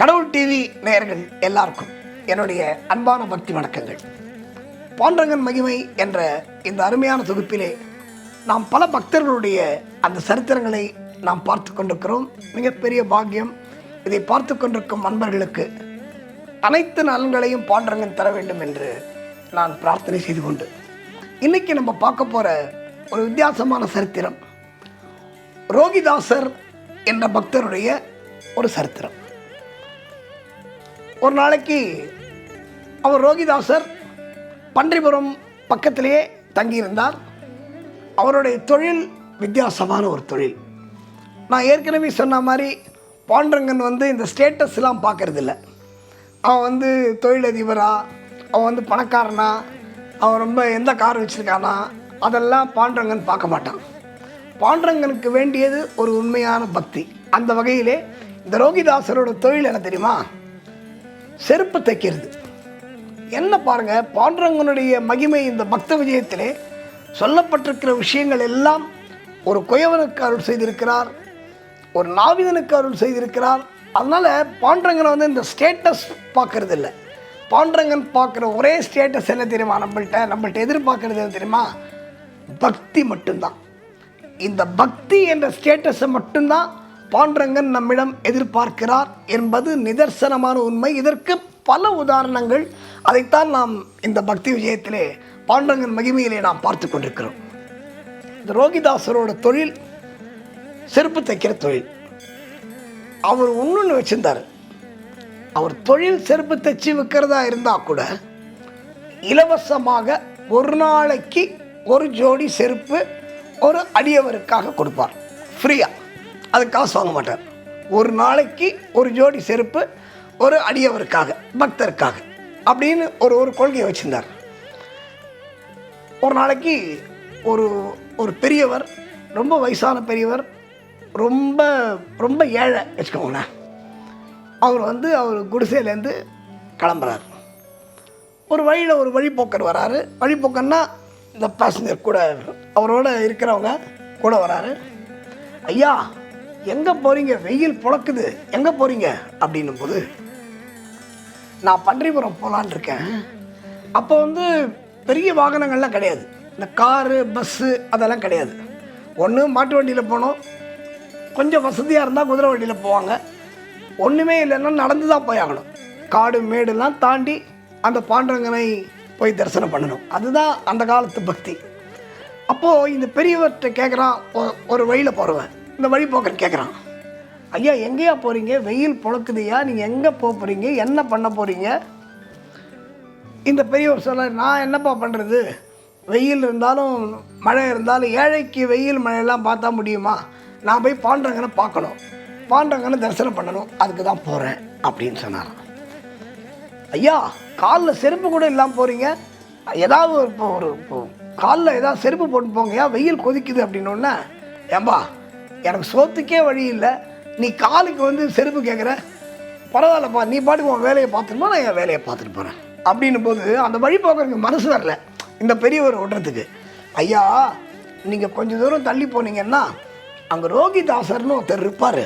கடவுள் டிவி நேயர்கள் எல்லாருக்கும் என்னுடைய அன்பான பக்தி வணக்கங்கள். பாண்டரங்கன் மகிமை என்ற இந்த அருமையான தொகுப்பிலே நாம் பல பக்தர்களுடைய அந்த சரித்திரங்களை நாம் பார்த்து கொண்டிருக்கிறோம். மிகப்பெரிய பாக்கியம். இதை பார்த்து கொண்டிருக்கும் அன்பர்களுக்கு அனைத்து நலன்களையும் பாண்டரங்கன் தர வேண்டும் என்று நான் பிரார்த்தனை செய்து கொண்டு இன்னைக்கு நம்ம பார்க்க போகிற ஒரு வித்தியாசமான சரித்திரம் ரோகிதாசர் என்ற பக்தருடைய ஒரு சரித்திரம். ஒரு நாளைக்கு அவர் ரோகிதாசர் பன்றிபுரம் பக்கத்திலேயே தங்கியிருந்தார். அவருடைய தொழில் வித்தியாசமான ஒரு தொழில். நான் ஏற்கனவே சொன்ன மாதிரி பாண்டரங்கன் வந்து இந்த ஸ்டேட்டஸ்லாம் பார்க்கறதில்ல. அவன் வந்து தொழிலதிபரா அவன் வந்து பணக்காரனா அவன் ரொம்ப எந்த கார் வச்சுருக்கானா அதெல்லாம் பாண்டரங்கன் பார்க்க மாட்டான். பாண்டரங்கனுக்கு வேண்டியது ஒரு உண்மையான பக்தி. அந்த வகையிலே இந்த ரோகிதாசரோட தொழில் என்ன தெரியுமா? செருப்பு தைக்கிறது. என்ன பாருங்க பாண்டரங்கனுடைய மகிமை இந்த பக்த விஜயத்திலே சொல்லப்பட்டிருக்கிற விஷயங்கள் எல்லாம் ஒரு குயவனுக்கு அருள் செய்திருக்கிறார் ஒரு நாவிதனுக்கு அருள் செய்திருக்கிறார். அதனால் பாண்டரங்கனை வந்து இந்த ஸ்டேட்டஸ் பார்க்கறது இல்லை பாண்டரங்கன் பார்க்குற ஒரே ஸ்டேட்டஸ் என்ன தெரியுமா? நம்மள்கிட்ட நம்மள்கிட்ட எதிர்பார்க்கறது என்ன தெரியுமா? பக்தி மட்டும்தான். இந்த பக்தி என்ற ஸ்டேட்டஸை மட்டும்தான் பாண்டரங்கன் நம்மிடம் எதிர்பார்க்கிறார் என்பது நிதர்சனமான உண்மை. இதற்கு பல உதாரணங்கள். அதைத்தான் நாம் இந்த பக்தி விஜயத்திலே பாண்டரங்கன் மகிமையிலே நாம் பார்த்து கொண்டிருக்கிறோம். இந்த ரோகிதாசரோட தொழில் செருப்பு தைக்கிற தொழில். அவர் ஒன்றுன்னு வச்சிருந்தார். அவர் தொழில் செருப்பு தைச்சி விற்கிறதா இருந்தால் கூட இலவசமாக ஒரு நாளைக்கு ஒரு ஜோடி செருப்பு ஒரு அடியவருக்காக கொடுப்பார். ஃப்ரீயாக அது காசு வாங்க மாட்டார். ஒரு நாளைக்கு ஒரு ஜோடி செருப்பு ஒரு அடியவருக்காக பக்தருக்காக அப்படின்னு ஒரு ஒரு கொள்கையை வச்சுருந்தார். ஒரு நாளைக்கு ஒரு ஒரு பெரியவர் ரொம்ப வயசான பெரியவர் ரொம்ப ரொம்ப ஏழை வச்சுக்கோங்களேன். அவர் வந்து அவர் குடிசையிலேருந்து கிளம்புறாரு. ஒரு வழியில் ஒரு வழிப்போக்கர் வராரு. வழிப்போக்கர்னா இந்த பேசஞ்சர் கூட அவரோட இருக்கிறவங்க கூட வராரு. ஐயா எங்கே போகிறீங்க வெயில் புழக்குது. எங்கே போகிறீங்க அப்படின்னும் போது நான் பன்றிபுரம் போகலான் இருக்கேன். அப்போ வந்து பெரிய வாகனங்கள்லாம் கிடையாது. இந்த காரு பஸ்ஸு அதெல்லாம் கிடையாது. ஒன்று மாட்டு வண்டியில் போனோம் கொஞ்சம் வசதியாக இருந்தால் குதிரை வண்டியில் போவாங்க. ஒன்றுமே இல்லைன்னா நடந்து தான் போய் ஆகணும். காடு மேடுலாம் தாண்டி அந்த பாண்டரங்கனை போய் தரிசனம் பண்ணணும். அதுதான் அந்த காலத்து பக்தி. அப்போது இந்த பெரியவர்கிட்ட கேட்குறான் ஒரு வழியில் போகிறவன் இந்த வழி போக்கர் கேட்குறான் ஐயா எங்கேயா போகிறீங்க வெயில் பொழக்குதுயா? நீங்கள் எங்கே போக போகிறீங்க என்ன பண்ண போகிறீங்க இந்த பெரியவர் சொல்ல நான் என்னப்பா பண்ணுறது வெயில் இருந்தாலும் மழை இருந்தாலும் ஏழைக்கு வெயில் மழையெல்லாம் பார்த்தா முடியுமா? நான் போய் பாண்டங்கனை பார்க்கணும். பாண்டங்கனை தரிசனம் பண்ணணும். அதுக்கு தான் போகிறேன் அப்படின்னு சொன்னாராம். ஐயா காலில் செருப்பு கூட இல்லாமல் போகிறீங்க ஏதாவது ஒரு இப்போ ஒரு காலில் ஏதாவது செருப்பு போட்டு போங்கய்யா. வெயில் கொதிக்குது அப்படின்னோடனே ஏம்பா எனக்கு சோத்துக்கே வழி இல்லை. நீ காலுக்கு வந்து செருப்பு கேட்குற பரவாயில்லப்பா நீ பாட்டுக்கு உன் வேலையை பார்த்துருமா நான் என் வேலையை பார்த்துட்டு போகிறேன் அப்படின்னும் போது அந்த வழி போக்குறதுக்கு மனசு வரல. இந்த பெரியவர் விடுறதுக்கு ஐயா நீங்கள் கொஞ்சம் தூரம் தள்ளி போனீங்கன்னா அங்கே ரோகிதாசர்னு ஒருத்தர் இருப்பார்.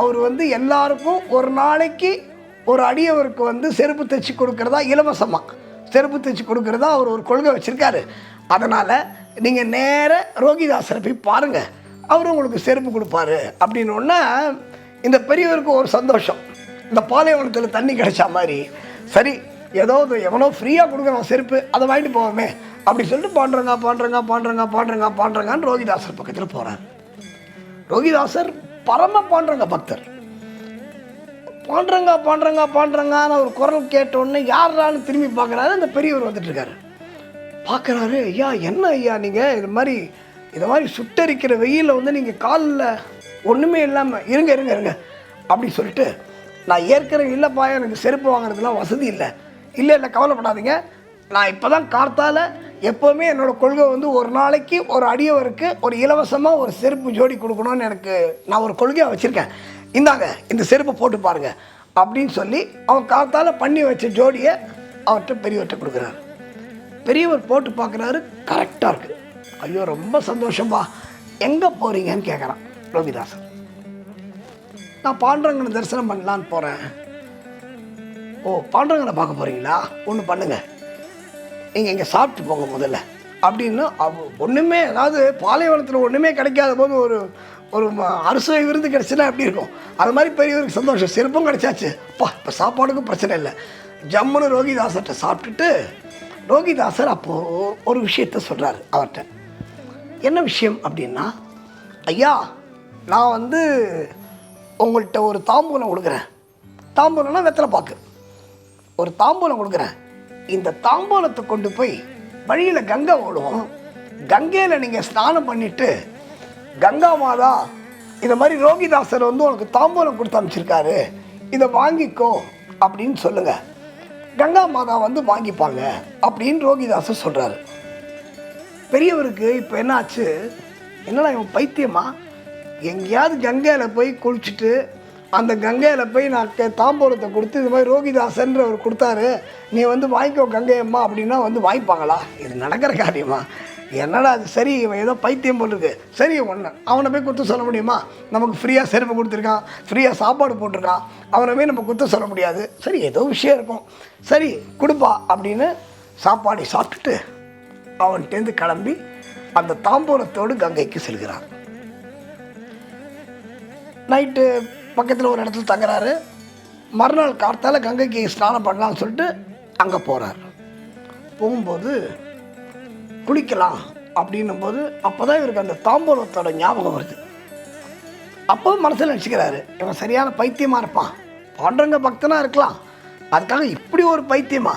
அவர் வந்து எல்லாருக்கும் ஒரு நாளைக்கு ஒரு அடியவருக்கு வந்து செருப்பு தைச்சி கொடுக்குறதா இலவசமாக செருப்பு தைச்சி கொடுக்குறதா அவர் ஒரு கொள்கை வச்சுருக்காரு. அதனால் நீங்கள் நேர ரோகிதாசரை போய் பாருங்கள் அவர் உங்களுக்கு செருப்பு கொடுப்பாரு அப்படின்னு இந்த பெரியவருக்கு ஒரு சந்தோஷம். இந்த பாலைவனத்தில் தண்ணி கிடைச்ச மாதிரி சரி ஏதோ எவனோ ஃப்ரீயாக கொடுக்குறான் செருப்பு அதை வாங்கிட்டு போவோமே அப்படி சொல்லிட்டு பாண்டுறங்க பாண்டுறங்க பாண்டுறங்க பாண்டுறங்க பாண்டுறங்கன்னு ரோகிதாசர் பக்கத்தில் போகிறார் ரோகிதாசர் பரம பாண்டுறங்க பக்தர். பாண்டுறங்க பாண்டுறங்க பாண்டுறங்கான்னு ஒரு குரல் கேட்ட உடனே யாரான்னு திரும்பி பார்க்குறாரு அந்த பெரியவர் வந்துட்டுருக்காரு பார்க்குறாரு ஐயா என்ன ஐயா நீங்கள் இது மாதிரி இதை மாதிரி சுட்டரிக்கிற வெயிலில் வந்து நீங்கள் காலில் ஒன்றுமே இல்லாமல் இருங்க இருங்க இருங்க அப்படி சொல்லிட்டு நான் ஏற்கனவே இல்லைப்பா எனக்கு செருப்பு வாங்குறதுலாம் வசதி இல்லை. இல்லை இல்லை கவலைப்படாதீங்க. நான் இப்போ தான் கார்த்தால் எப்போவுமே என்னோட கொள்கை வந்து ஒரு நாளைக்கு ஒரு அடியவருக்கு ஒரு இலவசமாக ஒரு செருப்பு ஜோடி கொடுக்கணும்னு எனக்கு நான் ஒரு கொள்கையாக வச்சுருக்கேன். இந்தாங்க இந்த செருப்பை போட்டு பாருங்க அப்படின்னு சொல்லி அவன் காத்தால் பண்ணி வச்ச ஜோடியை அவர்கிட்ட பெரியவர்கிட்ட கொடுக்குறாரு. பெரியவர் போட்டு பார்க்குறாரு கரெக்டாக இருக்குது ஐயோ ரொம்ப சந்தோஷம்பா. எங்கே போகிறீங்கன்னு கேட்குறான் ரவிதாசன். நான் பாண்டரங்கனை தரிசனம் பண்ணலான்னு போகிறேன் ஓ பாண்டரங்கனை பார்க்க போகிறீங்களா ஒன்று பண்ணுங்கள் நீங்கள் இங்கே சாப்பிட்டு போங்க முதல்ல. அப்படின்னு அவ ஒன்றுமே அதாவது பாலைவனத்தில் ஒன்றுமே கிடைக்காத போது ஒரு ஒரு அரசு அறுசுவை விருந்து கிடச்சுன்னா எப்படி இருக்கும்? அது மாதிரி பெரியவருக்கு சந்தோஷம். சிறப்பும் கிடைச்சாச்சு. அப்பா இப்போ சாப்பாடுக்கும் பிரச்சனை இல்லை. ஜம்முன்னு ரோகிதாசர்கிட்ட சாப்பிட்டுட்டு ரோகிதாசர் அப்போது ஒரு விஷயத்த சொல்கிறாரு அவர்கிட்ட. என்ன விஷயம் அப்படின்னா ஐயா நான் வந்து உங்கள்கிட்ட ஒரு தாம்பூலம் கொடுக்குறேன். தாம்பூலம்னா வெத்தலை பாக்கு. ஒரு தாம்பூலம் கொடுக்குறேன். இந்த தாம்பூலத்தை கொண்டு போய் வழியில் கங்கை ஓடும் கங்கையில் நீங்கள் ஸ்நானம் பண்ணிவிட்டு கங்கா மாதா இந்த மாதிரி ரோகிதாசர் வந்து உனக்கு தாம்பூலம் கொடுத்து அனுப்பிச்சிருக்காரு. இதை வாங்கிக்கோ அப்படின்னு சொல்லுங்கள் கங்கா மாதா வந்து வாங்கிப்பாங்க அப்படின்னு ரோகிதாசர் சொல்கிறாரு பெரியவருக்கு இப்போ என்னாச்சு? என்னடா இவன் பைத்தியமா? எங்கேயாவது கங்கையில் போய் குளிச்சுட்டு அந்த கங்கையில் போய் நான் தாம்பூலத்தை கொடுத்து இது மாதிரி ரோகிதாசன்ற அவர் கொடுத்தாரு. நீ வந்து வாங்கிக்கோ கங்கையம்மா அப்படின்னா வந்து வாங்கிப்பாங்களா இது நடக்கிற காரியமா? என்னடா அது சரி இவன் ஏதோ பைத்தியம் போட்டிருக்கு. சரி ஒன்று அவனை போய் குத்து சொல்ல முடியுமா? நமக்கு ஃப்ரீயாக செருப்பு கொடுத்துருக்கான். ஃப்ரீயாக சாப்பாடு போட்டிருக்கான். அவனை போய் நம்ம குத்த சொல்ல முடியாது. சரி ஏதோ விஷயம் இருக்கும். சரி கொடுப்பா அப்படின்னு சாப்பாடு சாப்பிட்டுட்டு அவன்கிட்டேருந்து கிளம்பி அந்த தாம்பூலத்தோடு கங்கைக்கு செல்கிறான். நைட்டு பக்கத்தில் ஒரு இடத்துல தங்குறாரு. மறுநாள் கார்த்தால் கங்கைக்கு ஸ்நானம் பண்ணலாம்னு சொல்லிட்டு அங்கே போகிறார் போகும்போது குளிக்கலாம் அப்படின்னும் போது அப்போ தான் இவருக்கு அந்த தாம்பூலத்தோட ஞாபகம் வருது. அப்போ மனசில் நினச்சிக்கிறாரு இவன் சரியான பைத்தியமாக இருப்பான். பண்ணுறவங்க பக்தனாக இருக்கலாம். அதுக்காக இப்படி ஒரு பைத்தியமா?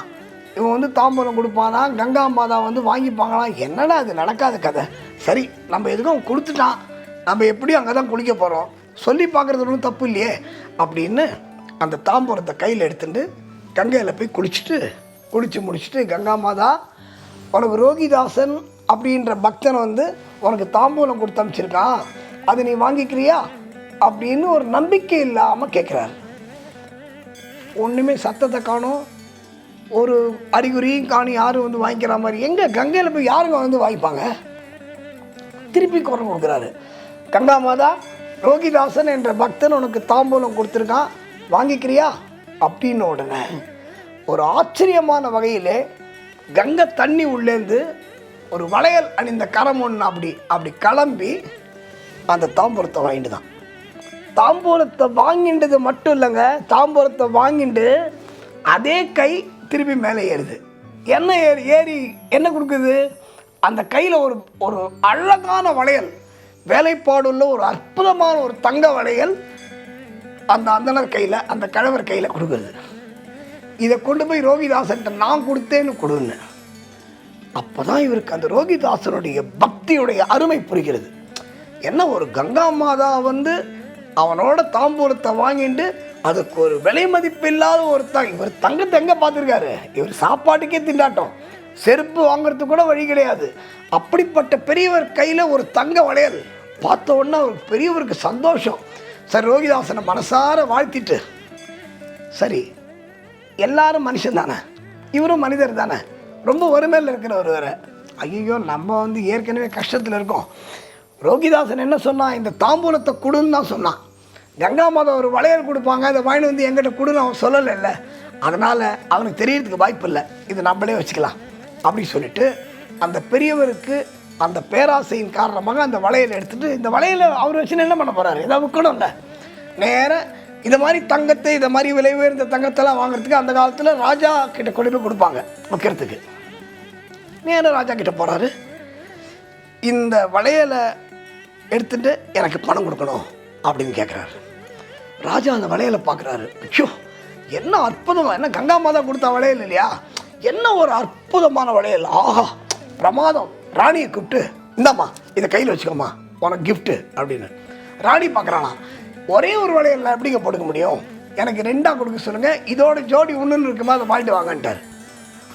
இவன் வந்து தாம்பரம் கொடுப்பானா கங்கா மாதா வந்து வாங்கிப்பாங்களாம் என்னடா அது நடக்காத கதை. சரி நம்ம எதுக்கும் அவன் கொடுத்துட்டான். நம்ம எப்படியும் அங்கே தான் குளிக்க போகிறோம் சொல்லி பார்க்குறது ஒன்றும் தப்பு இல்லையே. அப்படின்னு அந்த தாம்பரத்தை கையில் எடுத்துட்டு கங்கையில் போய் குளிச்சுட்டு குளித்து முடிச்சுட்டு கங்கா மாதா உனக்கு ரோகிதாசன் அப்படின்ற பக்தன் வந்து உனக்கு தாம்பூலம் கொடுத்து அனுப்பிச்சிருக்கான். அதை நீ வாங்கிக்கிறியா? அப்படின்னு ஒரு நம்பிக்கை இல்லாமல் கேட்குறாரு ஒன்றுமே சத்தத்தை காணும். ஒரு அறிகுறியும் காணி யாரும் வந்து வாங்கிக்கிற மாதிரி. எங்கே கங்கையில் போய் யாருங்க வந்து வாங்கிப்பாங்க? திருப்பி குரல் கொடுக்குறாரு. கங்கா மாதா ரோகிதாசன் என்ற பக்தன் உனக்கு தாம்பூலம் கொடுத்துருக்கான். வாங்கிக்கிறியா? அப்படின்னு உடனே ஒரு ஆச்சரியமான வகையிலே கங்கை தண்ணி உள்ளேந்து ஒரு வளையல் அணிந்த கரம் ஒன்று அப்படி அப்படி கிளம்பி அந்த தாம்பூலத்தை வாங்கிட்டு தான் தாம்பூலத்தை வாங்கிண்டது மட்டும் இல்லைங்க தாம்பூலத்தை வாங்கிட்டு அதே கை திருப்பி மேலே ஏறுது. என்ன ஏறி ஏறி என்ன கொடுக்குது? அந்த கையில் ஒரு ஒரு அழகான வளையல் வேலைப்பாடுள்ள ஒரு அற்புதமான ஒரு தங்க வளையல் அந்த அந்தனர் கையில் அந்த கழவர் கையில் கொடுக்குறது இதை கொண்டு போய் ரோகிதாசன்ட்ட நான் கொடுத்தேன்னு கொடுன்னு. அப்போ தான் இவருக்கு அந்த ரோகிதாசனுடைய பக்தியுடைய அருமை புரிகிறது. என்ன ஒரு கங்கா மாதா வந்து அவனோட தாம்பூலத்தை வாங்கிட்டு அதுக்கு ஒரு விலை மதிப்பு இல்லாத ஒரு த இவர் தங்கத்தை எங்கே பார்த்துருக்காரு? இவர் சாப்பாட்டுக்கே திண்டாட்டம். செருப்பு வாங்குறதுக்கு கூட வழி கிடையாது. அப்படிப்பட்ட பெரியவர் கையில் ஒரு தங்க வளையல். பார்த்த உடனே அவர் பெரியவருக்கு சந்தோஷம். சரி ரோகிதாசனை மனசார வாழ்த்திட்டு சரி எல்லாரும் மனுஷன் தானே? இவரும் மனிதர் தானே? ரொம்ப வறுமையில் இருக்கிறவர் வேறு. ஐயோ நம்ம வந்து ஏற்கனவே கஷ்டத்தில் இருக்கோம். ரோகிதாசன் என்ன சொன்னான் இந்த தாம்பூலத்தை கொடுன்னு தான் சொன்னான். கங்கா மாதம் ஒரு வளையல் கொடுப்பாங்க அதை வாங்கிட்டு வந்து எங்கிட்ட கொடுன்னு அவன் சொல்லலைல்ல. அதனால் அவனுக்கு தெரியறதுக்கு வாய்ப்பு இல்லை. இது நம்மளே வச்சுக்கலாம். அப்படின்னு சொல்லிட்டு அந்த பெரியவருக்கு அந்த பேராசையின் காரணமாக அந்த வளையலை எடுத்துகிட்டு இந்த வளையலை அவர் வச்சுன்னு என்ன பண்ண போகிறாரு ஏதாவது விற்கணும்ல. நேராக இந்த மாதிரி தங்கத்தை இந்த மாதிரி விலை உயர்ந்த தங்கத்தெல்லாம் வாங்குறதுக்கு அந்த காலத்தில் ராஜா கிட்ட கொண்டு போய் கொடுப்பாங்க விற்கிறதுக்கு நேராக ராஜா கிட்ட போகிறாரு இந்த வளையலை எடுத்துகிட்டு எனக்கு பணம் கொடுக்கணும். அப்படின்னு கேட்குறாரு ராஜா அந்த வளையலை பார்க்குறாரு ஐயோ என்ன அற்புதமாக என்ன கங்கா மாதா கொடுத்த வளையல் இல்லையா? என்ன ஒரு அற்புதமான வளையல் ஆஹா பிரமாதம். ராணியை கூப்பிட்டு இந்தாம்மா இதை கையில் வச்சுக்கோமா உனக்கு கிஃப்ட்டு அப்படின்னு. ராணி பார்க்குறானா ஒரே ஒரு வளையல் எப்படிங்க போட்டுக்க முடியும்? எனக்கு ரெண்டாக கொடுக்க சொல்லுங்கள் இதோட ஜோடி ஒன்றுன்னு இருக்குமா அதை வாங்கிட்டு வாங்கன்ட்டார்.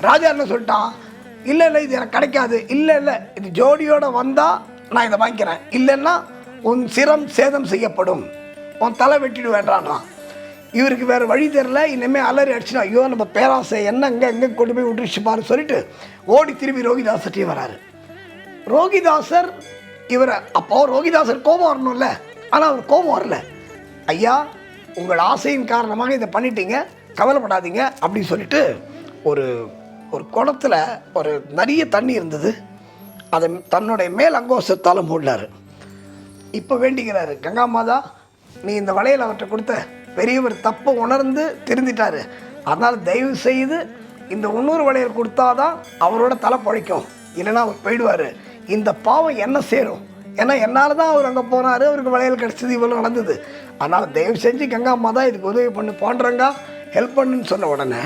ராஜா என்ன சொல்லிட்டான்? இல்லை இல்லை இது எனக்கு கிடைக்காது. இல்லை இல்லை இது ஜோடியோடு வந்தால் நான் இதை வாங்கிக்கிறேன். இல்லைன்னா உன் சிரம் சேதம் செய்யப்படும். உன் தலை வெட்டிடு வேண்டான்றான் இவருக்கு வேறு வழி தெரில இனிமேல் அலறி அடிச்சுனா ஐயோ நம்ம பேராசை என்ன எங்கே எங்கே கொண்டு போய் விட்டுருச்சு சொல்லிட்டு ஓடி திரும்பி ரோகிதாசர்கிட்டயே வராரு. ரோகிதாசர் இவரை அப்போ ரோகிதாசர் கோபம் வரணும்ல. ஆனால் அவர் கோபம் வரல. ஐயா உங்கள் ஆசையின் காரணமாக இதை பண்ணிட்டீங்க கவலைப்படாதீங்க அப்படின்னு சொல்லிட்டு ஒரு ஒரு குளத்தில் ஒரு நிறைய தண்ணி இருந்தது. அதை தன்னுடைய மேல் அங்கோசத்தால் மூடினார். இப்போ வேண்டிக்கிறாரு. கங்கா மாதா நீ இந்த வளையல் அவர்கிட்ட கொடுத்த பெரியவர் தப்பை உணர்ந்து திருந்திட்டாரு. அதனால் தயவு செய்து இந்த இன்னொரு வளையல் கொடுத்தாதான் அவரோட தலை பழைக்கும். இல்லைன்னா அவர் போயிடுவார். இந்த பாவம் என்ன சேரும்? ஏன்னா என்னால் தான் அவர் அங்கே போனார் அவருக்கு வளையல் கிடச்சிது இவ்வளோ நடந்தது. அதனால் தயவு செஞ்சு கங்கா மாதா இதுக்கு உதவி பண்ணு போன்றங்க ஹெல்ப் பண்ணுன்னு சொன்ன உடனே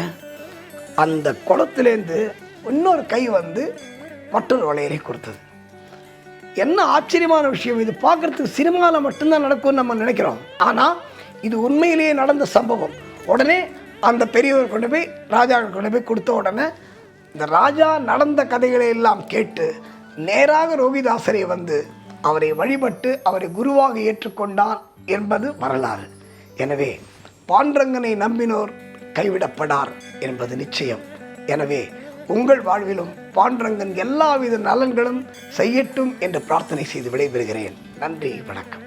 அந்த குளத்துலேருந்து இன்னொரு கை வந்து மற்றொரு வளையலை கொடுத்தது. என்ன ஆச்சரியமான விஷயம் இது. பார்க்குறதுக்கு சினிமாவில் மட்டும்தான் நடக்கும்னு நம்ம நினைக்கிறோம். ஆனால் இது உண்மையிலேயே நடந்த சம்பவம். உடனே அந்த பெரியவர் கொண்டு போய் ராஜா கொண்டு போய் கொடுத்த உடனே இந்த ராஜா நடந்த கதைகளை எல்லாம் கேட்டு நேராக ரோகிதாசரை வந்து அவரை வழிபட்டு அவரை குருவாக ஏற்றுக்கொண்டார் என்பது வரலாறு. எனவே பாண்டரங்கனை நம்பினோர் கைவிடப்படார் என்பது நிச்சயம். எனவே உங்கள் வாழ்விலும் பாண்டரங்கன் எல்லாவித நலன்களும் செய்யட்டும் என்று பிரார்த்தனை செய்து விடைபெறுகிறேன். நன்றி வணக்கம்.